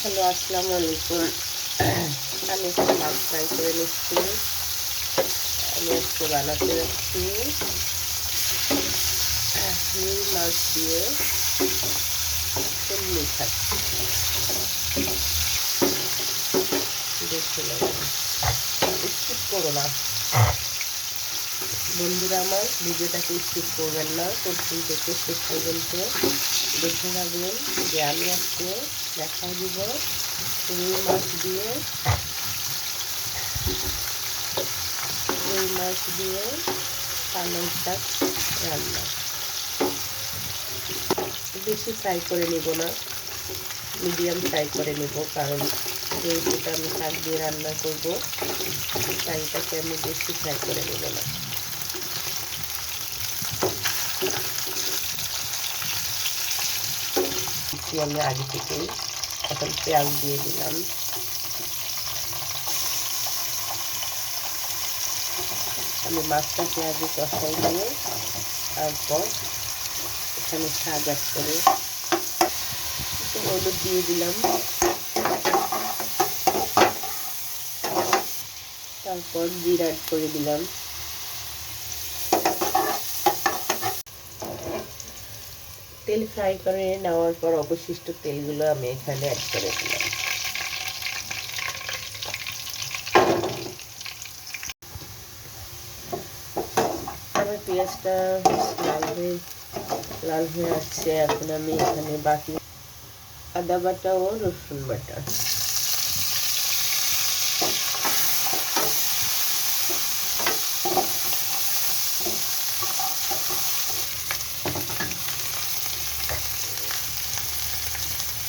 Hello, আসসালামু আলাইকুম। আমি একটু মাছ ফ্রাই করে নিচ্ছি। আমি একটু বানাতে যাচ্ছি। রুই মাছ দিয়ে চিংড়ি শাক দেখে করো না। বন্ধুরা আমার ভিডিওটাকে স্কিপ করবেন না। প্রথম থেকে শেষ পর্যন্ত দেখে যাবেন যে আমি আজকে দেখা দিব। রুই মাছ দিয়ে। রুই মাছ দিয়ে পালং শাক রান্না। বেশি ফ্রাই করে নেব না। মিডিয়াম ফ্রাই করে নেব, কারণ যেহেতুটা আমি শাক দিয়ে রান্না করব এটাকে আমি বেশি ফ্রাই করে নেব না। আমি আগে থেকেই এখন পেঁয়াজ দিয়ে দিলাম। আমি মাছটাকে আগে কষাই দিয়ে তারপর এখানে অ্যাড করে একটু হলুদ দিয়ে দিলাম। তারপর অ্যাড করে দিলাম। তেল ফ্রাই করে নেওয়ার পর অবশিষ্ট তেলগুলো আমি এখানে অ্যাড করে দিলাম। আমার পেঁয়াজটা লাল হয়ে লাল হয়ে আসছে। এখন আমি এখানে বাকি আদা বাটা ও রসুন বাটা।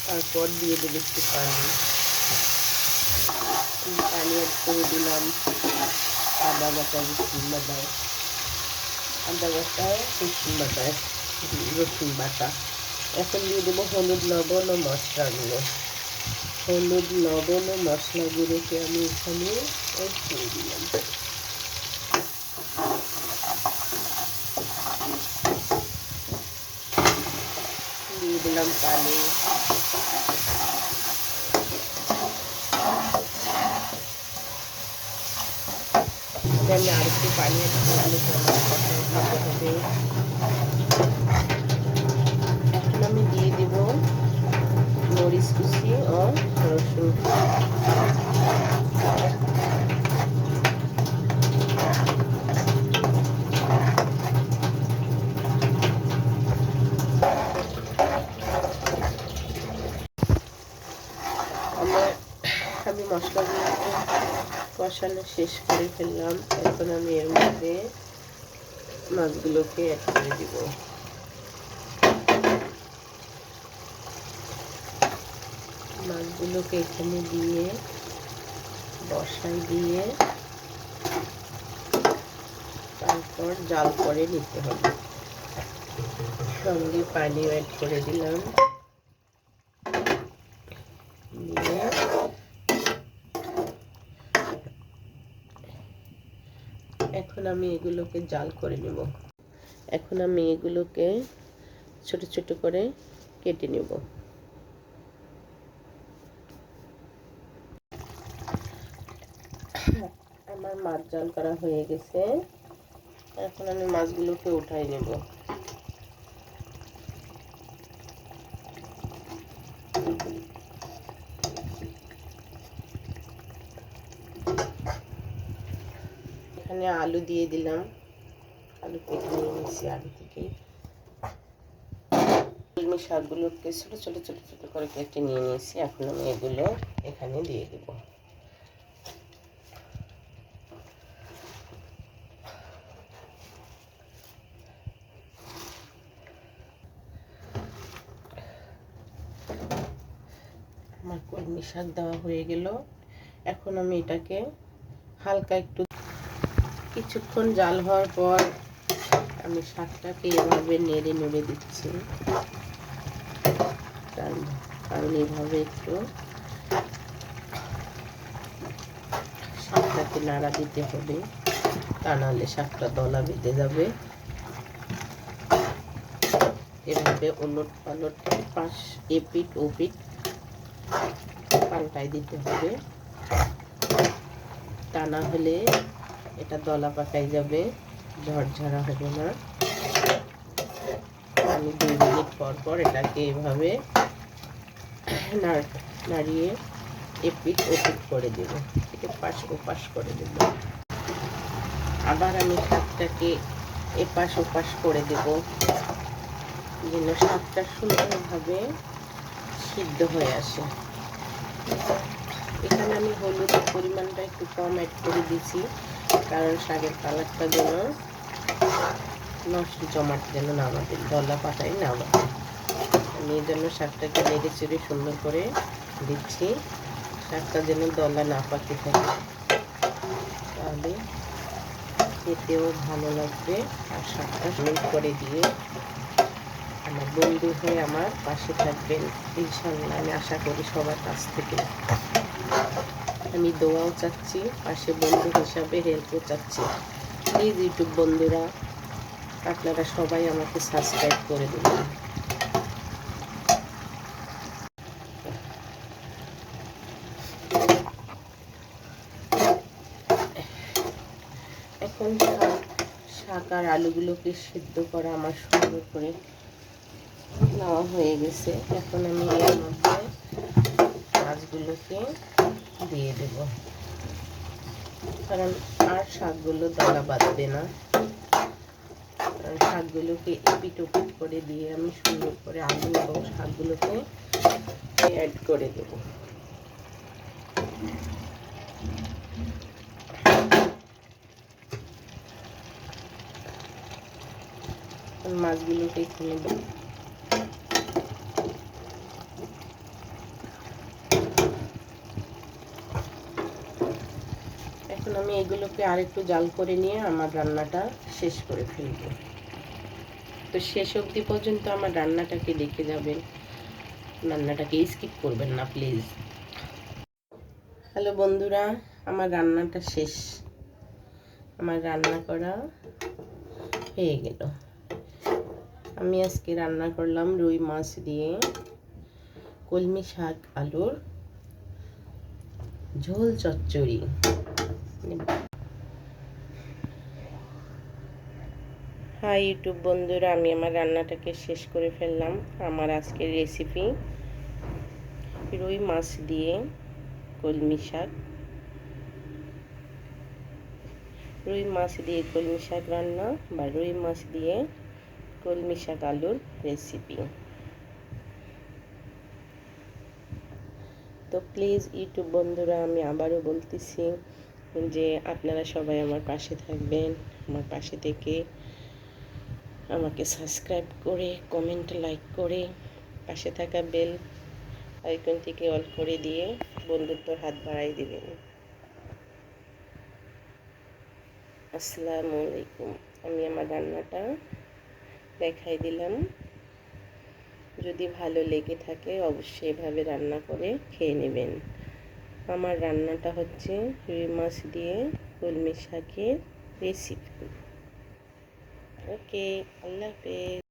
তারপর দিয়ে দেবো একটু পানি। পানি অ্যাড করে দিলাম আদা বাটা রসুন বাটা। আদা বাটা, রসুন বাটা রসুন বাটা। এখন দিয়ে দেবো হলুদ, লবণ ও মশলাগুলো হলুদ, লবণ ও মশলাগুলোকে আমি এখানে করে দিলাম। দিয়ে দিলাম পানি আমি আর একটু পানি খাতে হবে এখন আমি দিয়ে দিব মরিচ কুচি ও রসুন আমার আমি মশলাগুলোকে কষানো শেষ করে ফেললাম। এখন আমি এর মধ্যে মাছগুলোকে অ্যাড করে দিব। মাছগুলোকে এখানে দিয়ে বসাই দিয়ে তারপর জাল করে নিতে হবে। সঙ্গে পানি অ্যাড করে দিলাম দিয়ে এখন আমি এগুলোকে জাল করে নেব। এখন আমি এগুলোকে ছোট ছোট করে কেটে নেব। আমার মাছ জাল করা হয়ে গেছে। এখন আমি মাছগুলোকে উঠাই নেব। এখানে আলু দিয়ে দিলাম। আলু কেটে নিয়ে নিচ্ছি আলু থেকে। কলমি শাকগুলোকে ছোটো ছোটো ছোটো ছোটো করে কেটে নিয়ে নিয়েছি। এখন আমি এগুলো এখানে দিয়ে দেবো। আমার কলমি শাক দেওয়া হয়ে গেল। এখন আমি এটাকে হালকা একটু কিছুক্ষণ জাল হওয়ার পর আমি শাকটাকে এভাবে নেড়ে নেড়ে দিচ্ছি। কারণ এভাবে একটু শাকটাকে নাড়া দিতে হবে। তা নাহলে শাকটা দলা বেঁধে যাবে। এভাবে ওলট পালট পাশ এপিট ওপিট পাল্টাই দিতে হবে। তা না হলে এটা দলা পাকাই যাবে, ঝরঝরা হবে না। আমি দুই মিনিট পর পর এটাকে এভাবে নাড়- নাড়িয়ে এপিট ওপিট করে দেব। এপাশ ওপাশ করে দেব। আবার আমি শাকটাকে এপাশ ওপাশ করে দেব, যেন শাকটা সুন্দরভাবে সিদ্ধ হয়ে আসে। এখানে আমি হলুদের পরিমাণটা একটু কম অ্যাড করে দিয়েছি। কারণ শাকের কালারটা যেন নষ্ট জমাট যেন না আমাদের দলা পাতায় না আমি এই জন্য শাকটাকে নেড়ে চেড়ে সুন্দর করে দিচ্ছি। শাকটা যেন দলা না পাতে থাকে। তাহলে খেতেও ভালো লাগবে আর শাকটা মিট করে দিয়ে আমার বন্ধু হয়ে আমার পাশে থাকবেন। ইনশাল্লাহ, আমি আশা করি সবার কাছ থেকে। আমি দোয়াও চাচ্ছি, পাশে বন্ধু হিসাবে হেল্পও চাচ্ছি। প্লিজ ইউটিউব বন্ধুরা, আপনারা সবাই আমাকে সাবস্ক্রাইব করে দেবেন এখন শাক আর আলুগুলোকে সিদ্ধ করা আমার সুন্দর করে নেওয়া হয়ে গেছে। এখন আমি এর মধ্যে মাছগুলোকে দিয়ে দেব। কারণ আর শাকগুলো দলা বাঁধবে না। শাকগুলোকে এপিট ওপিট করে দিয়ে আমি সুন্দর করে আলু এবং শাকগুলোকে অ্যাড করে দেব। মাছগুলোকে এখানে এখন আমি এগুলোকে আরেকটু জাল করে নিয়ে আমার রান্নাটা শেষ করে ফেলব। তো শেষ অবধি পর্যন্ত আমার রান্নাটাকে দেখে যাবেন। রান্নাটাকে স্কিপ করবেন না প্লিজ হ্যালো বন্ধুরা, আমার রান্নাটা শেষ। আমার রান্না করা হয়ে গেল। আমি আজকে রান্না করলাম রুই মাছ দিয়ে কলমি শাক, আলুর ঝোল চচ্চড়ি। হাই ইউটিউব বন্ধুরা, আমি আমার রান্নাটাকে শেষ করে ফেললাম আমার আজকের রেসিপি রুই মাছ দিয়ে কলমি শাক। রুই মাছ দিয়ে কলমি শাক রান্না বা রুই মাছ দিয়ে কলমি শাক আলুর রেসিপি তো প্লিজ ইউটিউব বন্ধুরা, আমি আবারও বলতেছি যে আপনারা সবাই আমার পাশে থাকবেন, আমার পাশে থেকে আমাকে সাবস্ক্রাইব করে কমেন্ট লাইক করে পাশে থাকা বেল আইকন থেকে অল করে দিয়ে বন্ধুত্বর হাত বাড়াই দিবেন। আসসালামু আলাইকুম। আমি আমার রান্নাটা দেখাই দিলাম। যদি ভালো লেগে থাকে অবশ্যই এভাবে রান্না করে খেয়ে নেবেন। আমার রান্নাটা হচ্ছে রুই মাছ দিয়ে কলমি শাকের রেসিপি ওকে আল্লাহ হাফেজ।